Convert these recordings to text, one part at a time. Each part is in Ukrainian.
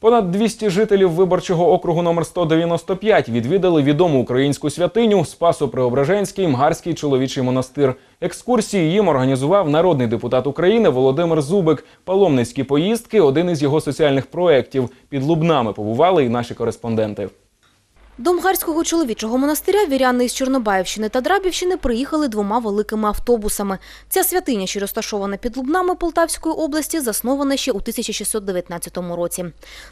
Понад 200 жителів виборчого округу номер 195 відвідали відому українську святиню Спасо-Преображенський Мгарський чоловічий монастир. Екскурсії їм організував народний депутат України Володимир Зубик. Паломницькі поїздки один із його соціальних проєктів. Під Лубнами побували і наші кореспонденти. До Мгарського чоловічого монастиря віряни із Чорнобаївщини та Драбівщини приїхали двома великими автобусами. Ця святиня, що розташована під Лубнами Полтавської області, заснована ще у 1619 році.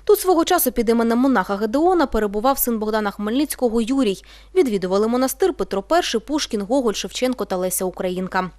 Тут свого часу під іменем монаха Гедеона перебував син Богдана Хмельницького Юрій. Відвідували монастир Петро І, Пушкін, Гоголь, Шевченко та Леся Українка.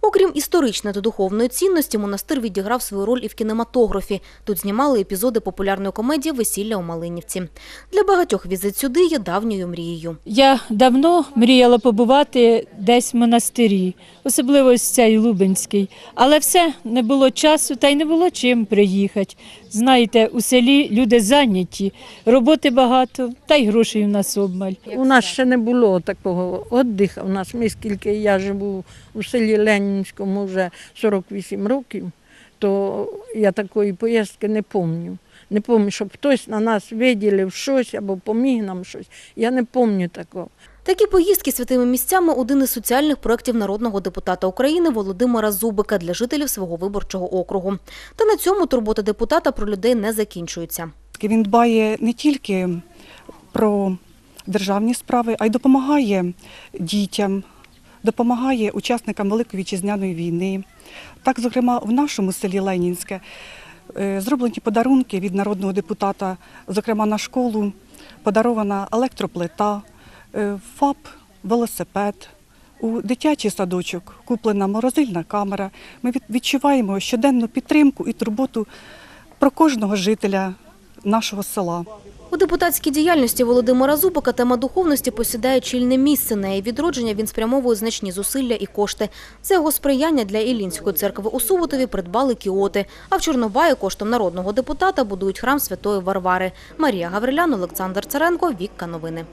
Окрім історичної та духовної цінності, монастир відіграв свою роль і в кінематографі. Тут знімали епізоди популярної комедії Весілля у Малинівці. Для багатьох візит сюди є давньою мрією. Я давно мріяла побувати десь в монастирі, особливо ось цей Лубенський. Але все не було часу та й не було чим приїхати. Знаєте, у селі люди зайняті, роботи багато, та й грошей у нас обмаль. У нас ще не було такого віддиху. У нас ми скільки я живу у селі Ленінському вже 48 років, то я такої поїздки не пам'ятаю. Не пам'ятаю, щоб хтось на нас виділив щось або поміг нам щось. Я не пам'ятаю такого. Такі поїздки святими місцями – один із соціальних проєктів народного депутата України Володимира Зубика для жителів свого виборчого округу. Та на цьому турбота депутата про людей не закінчується. Він дбає не тільки про державні справи, а й допомагає дітям, допомагає учасникам Великої вітчизняної війни. Так, зокрема, в нашому селі Ленінське зроблені подарунки від народного депутата, зокрема на школу, подарована електроплита, е, ФАП, велосипед. У дитячий садочок куплена морозильна камера. Ми відчуваємо щоденну підтримку і турботу про кожного жителя нашого села. Депутатській діяльності Володимира Зубика тема духовності посідає чільне місце. На її відродження він спрямовує значні зусилля і кошти. За його сприяння для Ілінської церкви у Суботові придбали кіоти. А в Чорнобаї коштом народного депутата будують храм Святої Варвари. Марія Гаврилян, Олександр Царенко, Вікка Новини.